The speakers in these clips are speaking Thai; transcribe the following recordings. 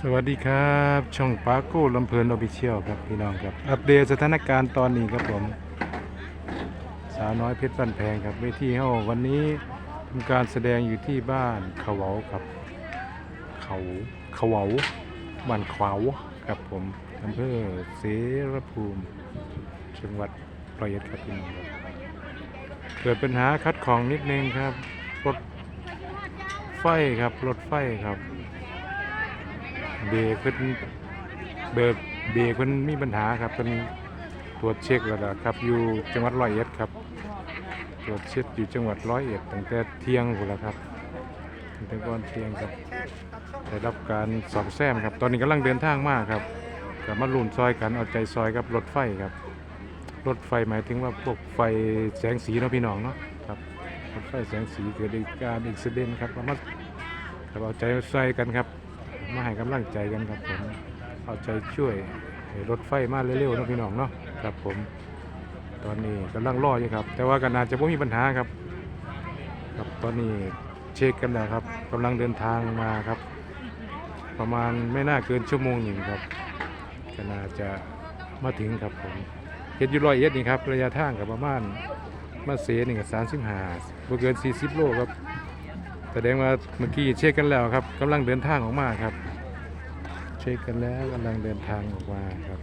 สวัสดีครับ ช่องปาโก้ลำเพลินออฟฟิเชียลครับพี่น้องครับ อัปเดตสถานการณ์ตอนนี้ครับผม สาวน้อยเพชรบ้านแพงครับเวทีเฮาวันนี้ทำการแสดงอยู่ที่บ้านเขาเวาครับ เขาเขาเวาบ้านขวาวครับผมอำเภอเสรภูมิ จังหวัดปร้อยเอ็ดครับพี่น้องครับเกิดปัญหาคัดของนิดนึงครับรถไฟครับรถไฟครับ เบรกเพิ่นเบิกเบรกเพิ่นมีปัญหาครับเพิ่นตรวจเช็คแล้วล่ะครับ อยู่จังหวัดร้อยเอ็ดครับ ตรวจเช็คอยู่จังหวัดร้อยเอ็ดตั้งแต่เที่ยงพุ่นล้วครับตั้งแต่ก่อนเที่ยงครับได้รับการสอบแซมครับ ตอนนี้กำลังเดินทางมากครับกับมาลุ่นซอยกันเอาใจซอยกับรถไฟครับ รถไฟหมายถึงว่าพวกไฟแสงสีเนาะพี่น้องเนาะครับรถไฟแสงสีเกิดอุการอุบิเหตุครับเอามาครับเอาใจใส่กันครับ มาให้กำลังใจกันครับผม เอาใจช่วยให้รถไฟมาเร็วๆนะพี่น้องเนาะครับผม ตอนนี้กำลังรออยู่ครับ แต่ว่าก็น่าจะไม่มีปัญหาครับ ครับตอนนี้เช็คกันแล้วครับกำลังเดินทางมาครับ ประมาณไม่น่าเกินชั่วโมงหนึ่งครับก็น่าจะมาถึงครับผมเฮ็ดอยู่ร้อยเอ็ดนี่ครับระยะทางกับประมาณมาเสนี่กับสามสิบห้าเกินสี่สิบโลครับ แสดงว่าเมื่อกี้เช็คกันแล้วครับกำลังเดินทางออกมาครับ เช็คกันแล้วกำลังเดินทางออกมาครับ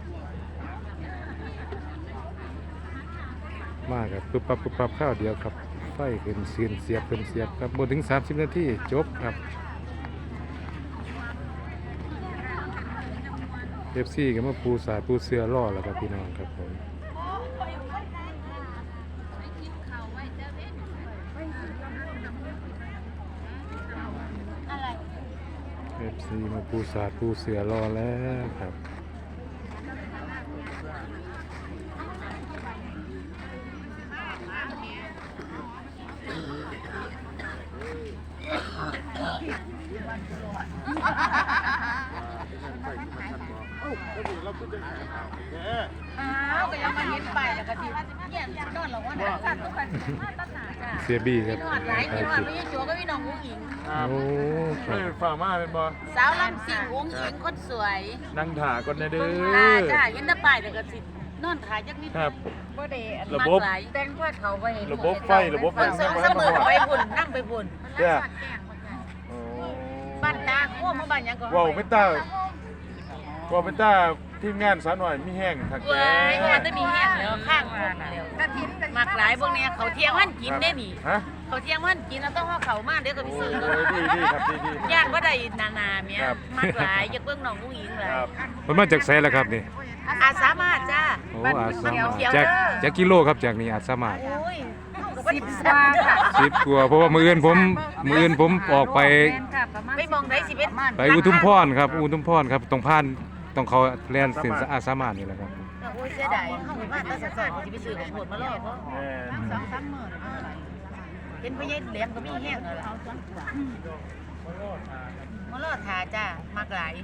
มาครับปุ๊บปั๊บปุ๊บปั๊บข้าวเดียวครับไฟขึ้นเสียนเสียบขึ้นเสียบครับบนถึง 30 นาทีจบครับเอฟซีก็มาปูสายปูเสือล่อแล้วครับพี่น้องครับผม เอฟซีมาปูสาดปูเสือรอแล้วครับ อ้าวก็ยังมาเห็น ไปแล้วก็สิเนี่ยนอนหรอวะนะสั่นทุกคนตั้งหนาจ้ะเสียบี้ครับนอนหลายนอนไม่ใช่ชัวก็พี่น้องอุ้งอิงโอ้คเอรับอฝ่ามาเป็นบ่สาวลำสิงอุ้งอิงคนสวยนั่งถ่าก่อนนะเด้เบิ่งอตาจ้ะเห็นแตะป้ายแล้วก็สินอนถ่ายจักนิดครับ บ่ได้อันระมากบบ หลายแต่งผ้าเขาไว้ระบบไฟระบบเพิ่นสองเสมอไปบุญนั่งไปบุญเนี่ยบ้านตาโอ้มาบ้านหยังก็ว้าวเป็นตาว้าวเป็นตาทีมงานสาวหน่อยมีแห้งถักแก่ว้ายงานได้มีแห้งแล้วข้างคนแล้วมัก หลายพวกเนี้ยเขาเที่ยงวันกินได้นี่ ฮะเขาเที่ยงวันกินแล้วต้องห่อเขามาเดี๋ยวก็ไปโอ้ซื้อยดีดีครับดีดี ย่านว่าได้นานาเมียครับ มากหลายอยากเบิ่งน้องผู้หญิงหลายครับมันมาจากไสแล้วครับนี่อาสามารถจ้าโอ้อาจสามารถเขียวจากเด้อจากกิโลครับจากนี้อาจสามารถโอ้ยสิบกว่าค่ะสิบกว่าเพราะว่ามืออื่นผมมืออื่นผมออกไป ไปมองได้สิเป็นไปอุทุมพรครับอุทุมพรครับตรงผ่านตรงเขาแลนด์สินอาจสามารถนี่แหละครับโอ้ ยเสียดายเข้าไปบ้านตั้งแต่สองที่ไปซื้อของโหดมาล่อเพราะแม่สองสามหมื่นเห็นไปยัยแหลมก็มีแห้งเลยล่ะมาล่อทาจ้ามากหลาย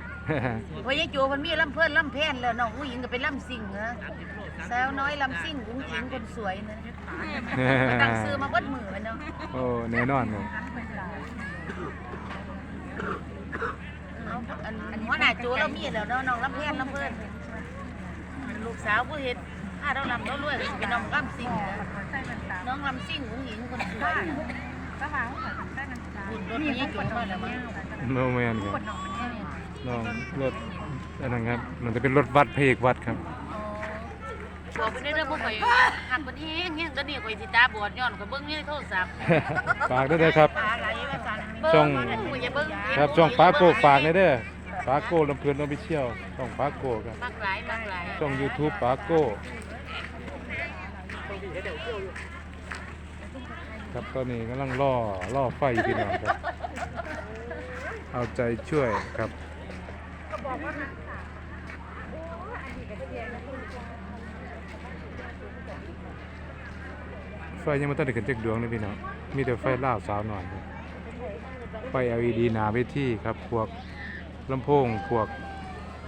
พอยายโจมันมีลำเพื่อนลำแพนแล้วน้องผู้หญิงก็เป็นลำซิ่งนะสาวน้อยลำซิ่งอุ้งอิงคนสวยนะตั้งซื้อมาเบิดมือมันเนาะโอ้แน่นอนครับเอาอันหัวหน้าโจเรามีแล้วเนาะน้องลำแพนลำเพิ่น ลูกสาวผู้เฮ็ดถ้าเราลำเรารวยก็สิเป็นน้องลำซิ่งนะน้องลำซิ่งอุ้งอิงคนสวยบุญรถนี้โจมาแล้วมั้งโนแมนครับน้องรถอันนั้นครับมันจะเป็นรถวัดเพกวัดครับบอกไปได้เรื่องพวกข่อยหักมันแห้งแห้งตอนนี้ข่อยสิตาบอดย้อนข่อยเบิ่งในโทรศัพท์ฝากด้วยนะครับอะไรว่าซั่นช่อง เบิ่ข่อยอย่าเบิ่ง ครับช่องปาโก้ฝากในอยเด้อ ปาโก้ลำเพลินออฟฟิเชียลช่องปาโก้ครับมากหลายมากหลายช่อง YouTube ปาโก้ครับตอนนี้กำลังล่อล่อไฟอยู่พี่น้องครับ เอาใจช่วยครับไฟยังไม่ต้องได้ขึ้นจากดวงเลยพี่น้องมีแต่ไฟล่าวสาวหน่อยครับไฟ LED หนาเวทีครับพวก ลำโพงพวก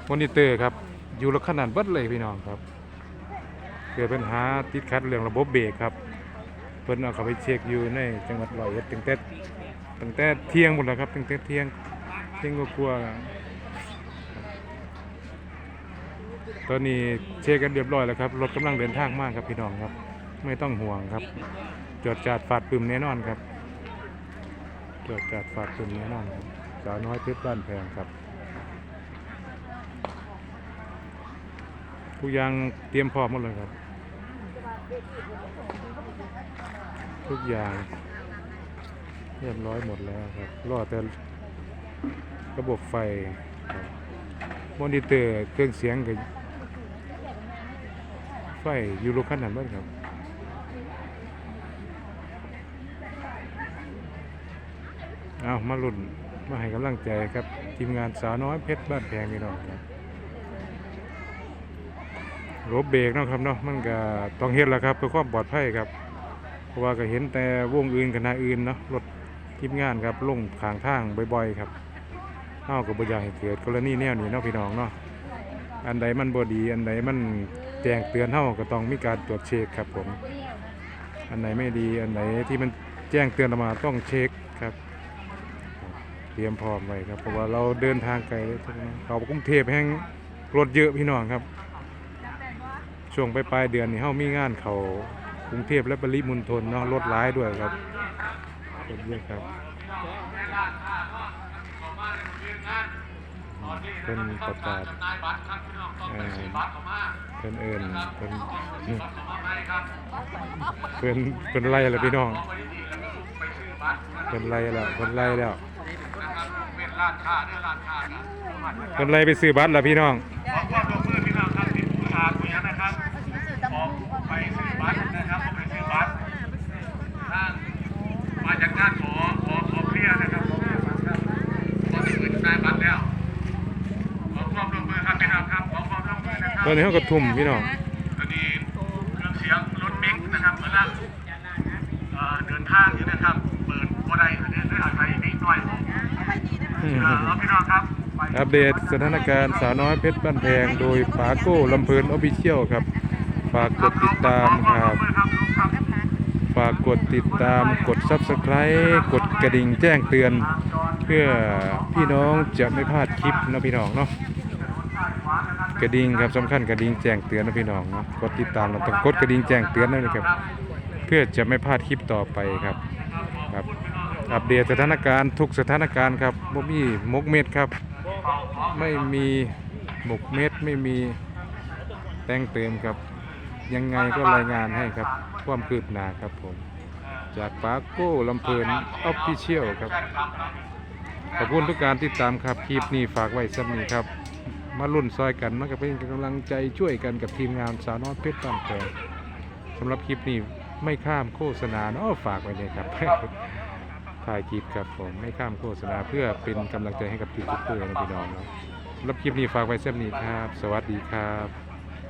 มอนิเตอร์ครับอยู่ละขนาดเบิดเลยพี่น้องครับเกิดปัญหาติดขัดเรื่องระบบเบรกครับเพิ่นเอาเข้าไปเช็คอยู่ในจังหวัดร้อยเอ็ดตั้งแต่ตั้งแต่เที่ยงหมดแล้วครับตั้งแต่เที่ยงเที่ยงก็กลัวตอนนี้เช็คกันเรียบร้อยแล้วครับรถกำลังเดินทางมากครับพี่น้องครับ ไม่ต้องห่วงครับจอดจัดฝาดปึมแน่นอนครับจอดจัดฝาดปึมแน่นอนครับสาวน้อยเพชรบ้านแพงครับ ทุกอย่างเตรียมพร้อมหมดเลยครับ ทุกอย่างเรียบร้อยหมดแล้วครับรอแต่ระบบไฟมอนิเตอร์เครื่องเสียงกับไฟอยู่รคันนั้นบ้างครับเอามาลุ่นมาให้กำลังใจครับ ทีมงานสาวน้อยเพชรบ้านแพงนี่น้องครับ รถเบรกเนาะครับเนาะมันก็ต้องเฮ็ดแล้วครับเพื่อความปลอดภัยครับ เพราะว่าก็เห็นแต่วงอื่นคณะอื่นเนาะรถทีมงานครับลงข้างทางบ่อยๆครับเฮาก็บ่อยากให้เกิดกรณีแนวนี้เนาะพี่น้องเนาะอันใดมันบ่ดี อันใดมันแจ้งเตือนเฮาก็ต้องมีการตรวจเช็คครับผม อันไหนไม่ดีอันไหนที่มันแจ้งเตือนมาต้องเช็คครับ เตรียมพร้อมไว้ครับเพราะว่าเราเดินทางไกลเลยทุกคนเขากรุงเทพแห่งรถเยอะพี่น้องครับ ช่วงปลายเดือนนี่เฮามีงานเขากรุงเทพและปริมณฑลเนาะรถร้ายด้วยครับรถเยอะครับเป็นประกาศเออเป็นเอิญเป็นเป็นเป็นไรล่ะพี่น้องเป็นไรแล้วเป็นไรแล้วเป็นไรไปซื้อบัตรล่ะพี่น้อง ตอนนี้เขาก็ทุ่มพี่น้องตอนนี้เครื่องเสียงรถมิกนะครับกำลังเอ่อเดินทางอยู่นะครับ เปิดบ่ได้อันนี้ได้อาศัยนิดหน่อยเอ่อเอาพี่น้องครับไปอัปเดตสถานการณ์สาวน้อยเพชรบ้านแพงโดยปาโก้ลำเพลินออฟฟิเชียลครับ ฝากกดติดตามครับฝากกดติดตามกด Subscribe กดกระดิ่งแจ้งเตือน เพื่อพี่น้องจะไม่พลาดคลิปนะพี่น้องเนาะ กระดิ่งครับสำคัญกระดิ่งแจ้งเตือนนะพี่น้องเนาะกดติดตามเราต้องกดกระดิ่งแจ้งเตือนนั่นเลยครับ เพื่อจะไม่พลาดคลิปต่อไปครับครับอัปเดตสถานการณ์ทุกสถานการณ์ครับบ่มีมกเม็ดครับ ไม่มีหมกเม็ดไม่มีแต่งเติมครับ ยังไงก็รายงานให้ครับความคืบหน้าครับผม จากปาโก้ลำเพลินออฟฟิเชียลครับ ขอบคุณทุกการติดตามครับคลิปนี้ฝากไว้สักนี้ครับ มารุ่นซอยกันมันก็เป็นกำลังใจช่วยกันกับทีมงานสาวน้อยเพชรบ้านแพงสำหรับคลิปนี้ไม่ข้ามโฆษณาเนาะฝากไว้เลยครับถ่ายคลิปครับผมไม่ข้ามโฆษณาเพื่อเป็นกำลังใจให้กับทีมทุกเพื่อนนะพี่น้องเนาะสำหรับคลิปนี้ฝากไว้สักนี้ครับ สวัสดีครับ